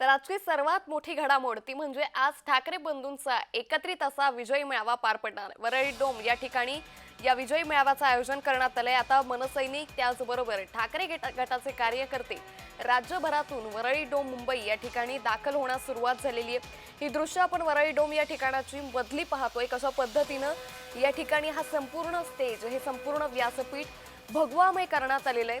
तर आजची सर्वात मोठी घडामोड ती म्हणजे आज ठाकरे बंधूंचा एकत्रित असा विजयी मेळावा पार पडणार. आहे. वरळी डोम या ठिकाणी या विजयी मेळाव्याचं आयोजन करण्यात आलंय. आता मनसैनिक त्याचबरोबर ठाकरे गटा- गटाचे कार्यकर्ते राज्यभरातून वरळी डोम मुंबई या ठिकाणी दाखल होण्यास सुरुवात झालेली आहे. ही दृश्य आपण वरळी डोम या ठिकाणाची बदली पाहतोय. कशा पद्धतीनं या ठिकाणी हा संपूर्ण स्टेज हे संपूर्ण व्यासपीठ भगवामय करण्यात आलेलं आहे.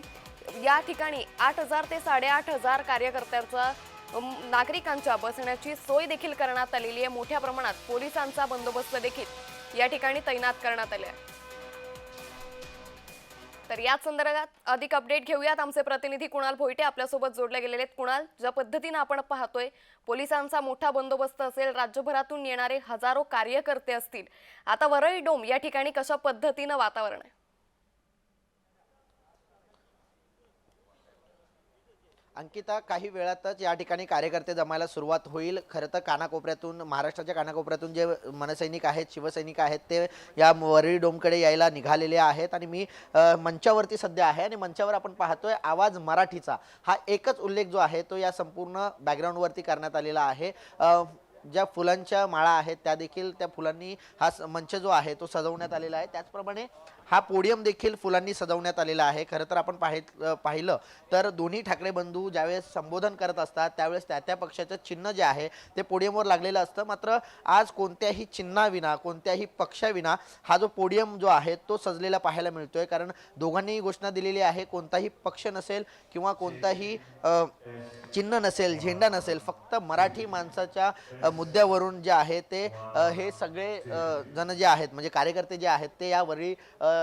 या ठिकाणी आठ हजार ते साडेआठ हजार कार्यकर्त्यांचा नागरिकांच्या बसण्याची सोय देखील करण्यात आलेली आहे. मोठ्या प्रमाणात पोलिसांचा बंदोबस्त देखील या ठिकाणी तैनात करण्यात आले आहे. तर याच संदर्भात अधिक अपडेट घेऊयात. आमचे प्रतिनिधी कुणाल भोईटे आपल्यासोबत जोडले गेलेले आहेत. कुणाल ज्या पद्धतीनं आपण पाहतोय पोलिसांचा मोठा बंदोबस्त असेल राज्यभरातून येणारे हजारो कार्यकर्ते असतील. आता वरळी डोम या ठिकाणी कशा पद्धतीनं वातावरण आहे? अंकिता काही वेळातच या ठिकाणी कार्यकर्ते जमायला सुरुवात होईल. खरं तर कानाकोपऱ्यातून महाराष्ट्राच्या कानाकोपऱ्यातून जे मनसैनिक आहेत शिवसैनिक आहेत ते या वरळी डोमकडे यायला निघालेले आहेत. आणि मी मंचावरती सध्या आहे आणि मंचावर आपण पाहतोय आवाज मराठीचा. हा एकच उल्लेख जो आहे तो या संपूर्ण बॅकग्राऊंडवरती करण्यात आलेला आहे. ज्या फुलांच्या माळा आहेत त्या देखील त्या फुलांनी हा स- मंच जो आहे तो सजवण्यात आलेला आहे. त्याचप्रमाणे हा पोडियम देखील फुलांनी सजवण्यात आलेला आहे. खरं तर आपण पाहित पाहिलं तर दोन्ही ठाकरे बंधू ज्यावेळेस संबोधन करत असतात त्यावेळेस त्या त्या पक्षाचं चिन्ह जे आहे ते पोडियमवर लागलेलं असतं. मात्र आज कोणत्याही चिन्हाविना कोणत्याही पक्षाविना हा जो पोडियम जो आहे तो सजलेला पाहायला मिळतोय. कारण दोघांनीही घोषणा दिलेली आहे कोणताही पक्ष नसेल किंवा कोणताही चिन्ह नसेल झेंडा नसेल फक्त मराठी माणसाच्या मुद्द्यावरून जे आहे ते हे सगळे जण जे आहेत म्हणजे कार्यकर्ते जे आहेत ते यावरील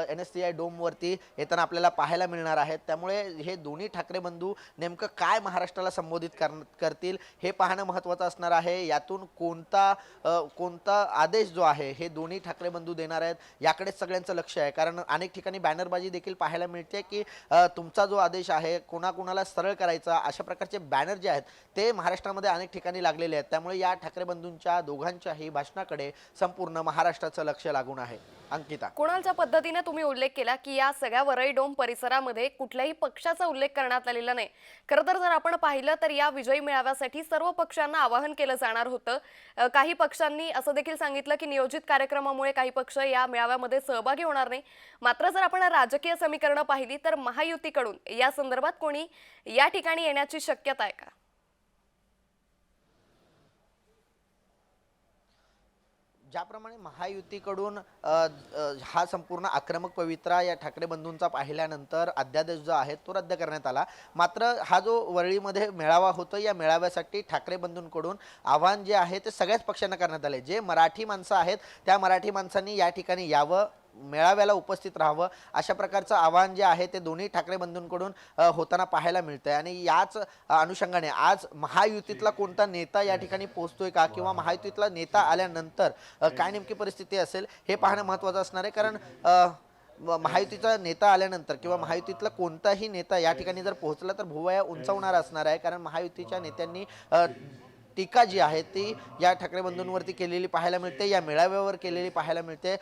एन एस सी आय डोमवरती येताना आपल्याला पाहायला मिळणार आहेत. त्यामुळे हे दोन्ही ठाकरे बंधू नेमकं काय महाराष्ट्राला संबोधित कर- करतील हे पाहणं महत्त्वाचं असणार आहे. यातून कोणता कोणता आदेश जो आहे हे दोन्ही ठाकरे बंधू देणार आहेत याकडेच सगळ्यांचं लक्ष आहे. कारण अनेक ठिकाणी बॅनरबाजी देखील पाहायला मिळते की तुमचा जो आदेश आहे कोणाकोणाला सरळ करायचा अशा प्रकारचे बॅनर जे आहेत ते महाराष्ट्रामध्ये अनेक ठिकाणी लागलेले आहेत. त्यामुळे या ठाकरे बंधूंच्या दोघांच्याही भाषणाकडे संपूर्ण महाराष्ट्राचं लक्ष लागून आहे. अंकिता. कुणालच्या पद्धतीने तुम्ही उल्लेख केला की या सगळ्या वरळी डोम परिसरामध्ये कुठल्याही पक्षाचा उल्लेख करण्यात आलेला नाही? खरं तर जर आपण पाहिलं तर या विजयी मेळाव्यासाठी सर्व पक्षांना आवाहन केलं जाणार होतं. काही पक्षांनी असं देखील सांगितलं की नियोजित कार्यक्रमामुळे काही पक्ष या मेळाव्यामध्ये सहभागी होणार नाही. मात्र जर आपण राजकीय समीकरणं पाहिली तर महायुतीकडून या संदर्भात कोणी या ठिकाणी येण्याची शक्यता आहे का? ज्याप्रमाणे महायुतीकडून हा संपूर्ण आक्रमक पवित्रा या ठाकरे बंधूंचा पाहिल्यानंतर अध्यादेश जो आहे तो रद्द करण्यात आला. मात्र हा जो वरळीमध्ये मेळावा होतो या मेळाव्यासाठी ठाकरे बंधूंकडून आव्हान जे आहे ते सगळ्याच पक्षांना करण्यात आले जे मराठी माणसं आहेत त्या मराठी माणसांनी या ठिकाणी यावं मेळाव्याला उपस्थित राहावं. अशा प्रकारचं आवाहन जे आहे ते दोन्ही ठाकरे बंधूंकडून होताना पाहायला मिळतं आहे आणि याच अनुषंगाने आज महायुतीतला कोणता नेता या ठिकाणी पोहोचतोय का? किंवा महायुतीतला नेता आल्यानंतर काय नेमकी परिस्थिती असेल हे पाहणं महत्त्वाचं असणार आहे. कारण म- महायुतीचा नेता आल्यानंतर किंवा महायुतीतला कोणताही नेता या ठिकाणी जर पोहोचला तर भुवया उंचावणार असणार आहे. कारण महायुतीच्या नेत्यांनी टीका जी आहे ती या ठाकरे बंधूंवरती केलेली पाहायला मिळते या मेळाव्यावर केलेली पाहायला मिळते.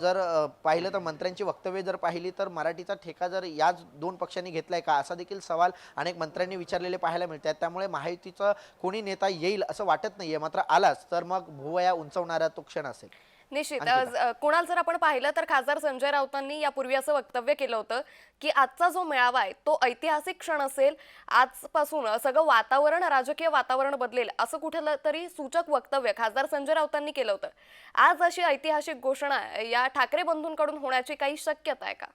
जर पाहिलं तर मंत्र्यांची वक्तव्य जर पाहिली तर मराठीचा ठेका जर याच दोन पक्षांनी घेतलाय का? असा देखील सवाल अनेक मंत्र्यांनी विचारलेले पाहायला मिळतात. त्यामुळे महायुतीचं कोणी नेता येईल असं वाटत नाहीये मात्र आलाच. तर मग भुवया उंचवणारा तो क्षण असेल. निश्चित. कुणाल जर आपण पाहिलं तर खासदार संजय राऊतांनी यापूर्वी असं वक्तव्य केलं होतं की आजचा जो मेळावा आहे तो ऐतिहासिक क्षण असेल आजपासून सगळं वातावरण राजकीय वातावरण बदलेल असं कुठलं तरी सूचक वक्तव्य खासदार संजय राऊतांनी केलं होतं. आज अशी ऐतिहासिक घोषणा या ठाकरे बंधूंकडून होण्याची काही शक्यता आहे का?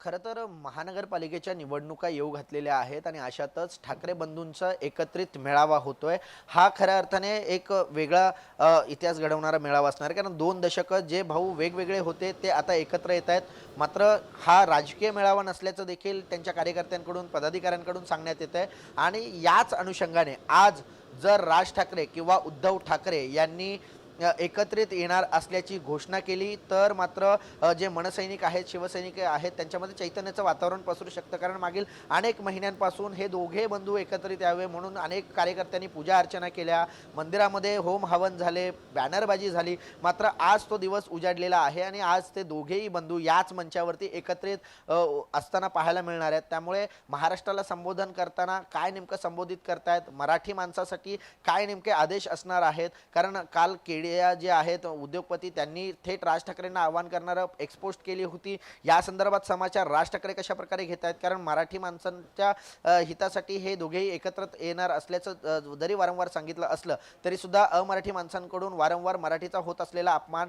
खरं तर महानगरपालिकेच्या निवडणुका येऊ घातलेल्या आहेत आणि अशातच ठाकरे बंधूंचा एकत्रित मेळावा होतोय. हा खऱ्या अर्थाने एक वेगळा इतिहास घडवणारा मेळावा असणार आहे. कारण दोन दशकं जे भाऊ वेगवेगळे होते ते आता एकत्र येत आहेत. मात्र हा राजकीय मेळावा नसल्याचं देखील त्यांच्या कार्यकर्त्यांकडून पदाधिकाऱ्यांकडून सांगण्यात येत आहे आणि याच अनुषंगाने आज जर राज ठाकरे किंवा उद्धव ठाकरे यांनी एकत्रित येणार असल्याची घोषणा केली तर मात्र जे मनसैनिक आहेत शिवसैनिक आहेत त्यांच्यामध्ये चैतन्याचं वातावरण पसरू शकतं. कारण मागील अनेक महिन्यांपासून हे दोघे बंधू एकत्रित यावे म्हणून अनेक कार्यकर्त्यांनी पूजा अर्चना केल्या. मंदिरामध्ये होम हवन झाले बॅनरबाजी झाली. मात्र आज तो दिवस उजाडलेला आहे आणि आज ते दोघेही बंधू याच मंचावरती एकत्रित असताना पाहायला मिळणार आहेत. त्यामुळे महाराष्ट्राला संबोधन करताना काय नेमकं संबोधित करतायत? मराठी माणसासाठी काय नेमके आदेश असणार आहेत? कारण काल मीडिया जे आहेत उद्योगपती त्यांनी थेट राज ठाकरेंना आव्हान करणारं एक्सपोस्ट केली होती. या संदर्भात समाचार राज ठाकरे कशा प्रकारे घेत आहेत? कारण मराठी माणसांच्या हितासाठी हे दोघेही एकत्र येणार असल्याचं जरी वारंवार सांगितलं असलं तरी सुद्धा अमराठी माणसांकडून वारंवार मराठीचा होत असलेला अपमान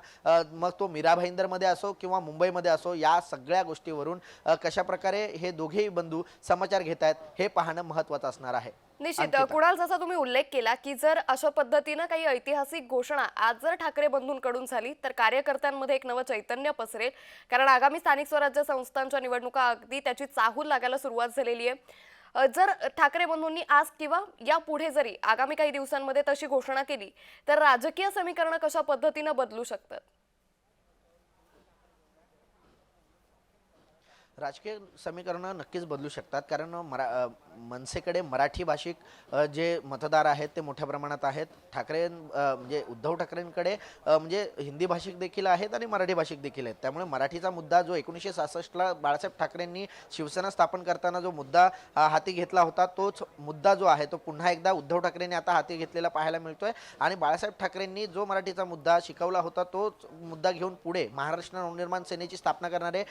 मग तो मीरा भाईंदरमध्ये असो किंवा मुंबईमध्ये असो या सगळ्या गोष्टीवरून कशा प्रकारे हे दोघेही बंधू समाचार घेत आहेत हे पाहणं महत्त्वाचं असणार आहे. निश्चित. कुणाल जसा तुम्ही उल्लेख केला की जर अशा पद्धतीनं काही ऐतिहासिक घोषणा आज जर ठाकरे बंधूंकडून झाली तर कार्यकर्त्यांमध्ये एक नवं चैतन्य पसरेल. कारण आगामी स्थानिक स्वराज्य संस्थांच्या निवडणुका अगदी त्याची चाहूल लागायला सुरुवात झालेली आहे. जर ठाकरे बंधूंनी आज किंवा यापुढे जरी आगामी काही दिवसांमध्ये तशी घोषणा केली तर राजकीय समीकरणं कशा पद्धतीनं बदलू शकतात? राजकीय समीकरणं नक्कीच बदलू शकतात. कारण मरा मनसेकडे मराठी भाषिक जे मतदार आहेत ते मोठ्या प्रमाणात आहेत. ठाकरे म्हणजे उद्धव ठाकरेंकडे म्हणजे हिंदी भाषिक देखील आहेत आणि मराठी भाषिक देखील आहेत. त्यामुळे मराठीचा मुद्दा जो एकोणीसशे सहासष्टला बाळासाहेब ठाकरेंनी शिवसेना स्थापन करताना जो मुद्दा हाती घेतला होता तोच मुद्दा जो आहे तो पुन्हा एकदा उद्धव ठाकरेंनी आता हाती घेतलेला पाहायला मिळतोय. आणि बाळासाहेब ठाकरेंनी जो मराठीचा मुद्दा शिकवला होता तोच मुद्दा घेऊन पुढे महाराष्ट्र नवनिर्माण सेनेची स्थापना करणारे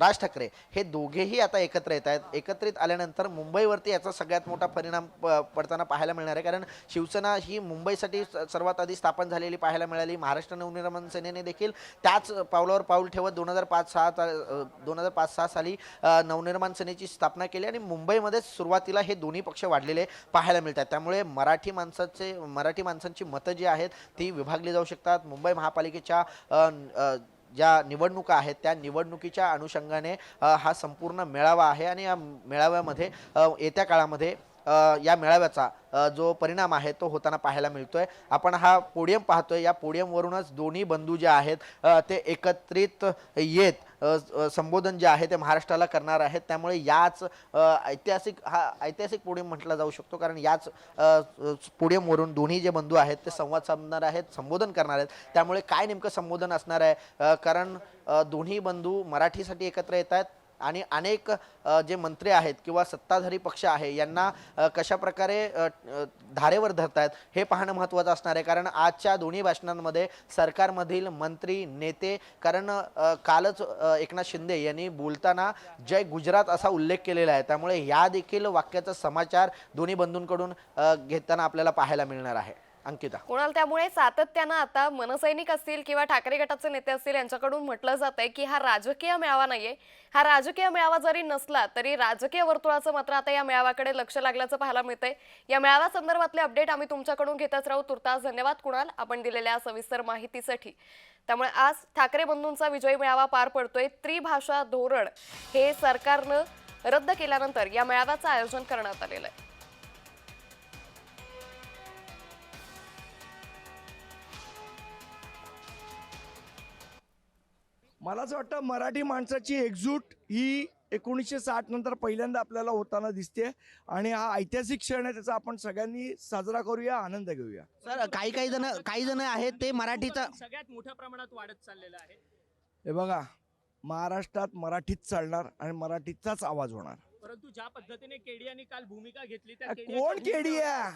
राज ठाकरे हे दोघेही आता एकत्र येत आहेत. एकत्रित आल्यानंतर मुंबईवरती याचा सगळ्यात मोठा परिणाम प- पडताना पाहायला मिळणार आहे. कारण शिवसेना ही मुंबईसाठी सर्वात आधी स्थापन झालेली पाहायला मिळाली. महाराष्ट्र नवनिर्माण सेनेने देखील त्याच पावलावर पाऊल ठेवत दोन हजार पाच सहा दोन हजार पाच सहा साली नवनिर्माण सेनेची स्थापना केली आणि मुंबईमध्ये सुरुवातीला हे दोन्ही पक्ष वाढलेले पाहायला मिळतात त्यामुळे मराठी माणसाचे मराठी माणसांची मतं जी आहेत ती विभागली जाऊ शकतात. मुंबई महापालिकेच्या ज्या निवडणुका आहेत त्या निवडणुकीच्या अनुषंगाने हा संपूर्ण मेळावा आहे आणि या मेळाव्यामध्ये येत्या काळामध्ये या मेळाव्याचा जो परिणाम आहे तो होताना पाहायला मिळतोय. आपण हा पोडियम पाहतोय. या पोडियमवरूनच दोन्ही बंधू जे आहेत ते एकत्रित येत संबोधन जे आहे ते महाराष्ट्राला करणार आहेत. त्यामुळे याच ऐतिहासिक हा ऐतिहासिक पोडियम म्हटला जाऊ शकतो. कारण याच पोडियमवरून दोन्ही जे बंधू आहेत ते संवाद साधणार आहेत संबोधन करणार आहेत. त्यामुळे काय नेमकं संबोधन असणार आहे? कारण दोन्ही बंधू मराठीसाठी एकत्र येत आहेत आणि अनेक जे मंत्री आहेत किंवा सत्ताधारी पक्ष आहे यांना कशा प्रकारे धारेवर धरतायत हे पाहणं महत्त्वाचं असणार आहे. कारण आजच्या दोन्ही भाषणांमध्ये सरकारमधील मंत्री नेते कारण कालच एकनाथ शिंदे यांनी बोलताना जय गुजरात असा उल्लेख केलेला आहे. त्यामुळे या देखील वाक्याचा समाचार दोन्ही बंधूंकडून घेताना आपल्याला पाहायला मिळणार आहे. अंकिता. कुणाल त्यामुळे सातत्यानं आता मनसैनिक असतील किंवा ठाकरे गटाचे नेते असतील यांच्याकडून म्हटलं जात आहे की हा राजकीय मेळावा नाहीये. हा राजकीय मेळावा जरी नसला तरी राजकीय वर्तुळाचं मात्र आता या मेळाव्याकडे लक्ष लागल्याचं पाहायला मिळतंय. या मेळाव्या संदर्भातले अपडेट आम्ही तुमच्याकडून घेतच राहू. तुर्तास धन्यवाद कुणाल. आपण दिलेल्या सविस्तर माहितीसाठी. त्यामुळे आज ठाकरे बंधूंचा विजयी मेळावा पार पडतोय. त्रिभाषा धोरण हे सरकारनं रद्द केल्यानंतर या मेळाव्याचं आयोजन करण्यात आलेलं आहे. मला असं वाटतं मराठी माणसाची एकजूट ही एकोणीसशे साठ नंतर पहिल्यांदा आपल्याला होताना दिसते आणि हा ऐतिहासिक क्षण आहे त्याचा आपण सगळ्यांनी साजरा करूया आनंद घेऊया. सर काही काही जण काही जण आहेत ते मराठीचा सगळ्यात मोठ्या प्रमाणात वाढत चाललेलं आहे. हे बघा महाराष्ट्रात मराठीत चालणार आणि मराठीचाच आवाज होणार. परंतु ज्या पद्धतीने केडियाने काल भूमिका घेतली त्या कोण केडी आहे?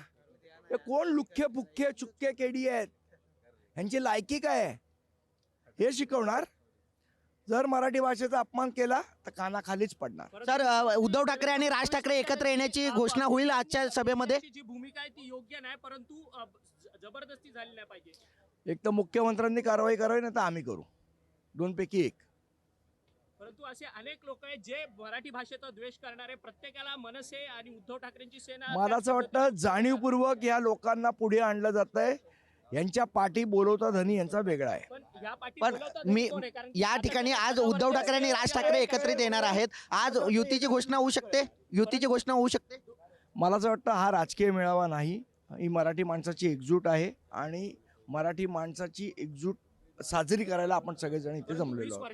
हे कोण लुख्खे पुख्खे चुक्के केडी आहेत? ह्यांची लायकी काय आहे? हे शिकवणार? जर मराठी भाषेचा अपमान केला तर कानाखालीच पडणार. सर अ, उद्धव ठाकरे आणि राज ठाकरे एकत्र येण्याची घोषणा होईल आजच्या सभेमध्ये? जी भूमिका आहे ती योग्य नाही परंतु अ, ज- जबरदस्ती झाली नाही पाहिजे. एक तर मुख्यमंत्र्यांनी कारवाई करावी नाही तर आम्ही करू. दोनपैकी एक. परंतु असे अनेक लोक आहेत जे मराठी भाषेचा द्वेष करणारे प्रत्येकाला मनसे आणि उद्धव ठाकरेंची सेना मला असं वाटतं जाणीवपूर्वक या लोकांना पुढे आणलं जात आहे यांच्या पाठी बोलवता धनी यांचा वेगळा आहे. पण मी या ठिकाणी आज उद्धव ठाकरे आणि राज ठाकरे एकत्रित येणार आहेत. आज युतीची घोषणा होऊ शकते? युतीची घोषणा होऊ शकते? मला असं वाटतं हा राजकीय मेळावा नाही. ही मराठी माणसाची एकजूट आहे आणि मराठी माणसाची एकजूट साजरी करायला आपण सगळेजण इथे जमलेलो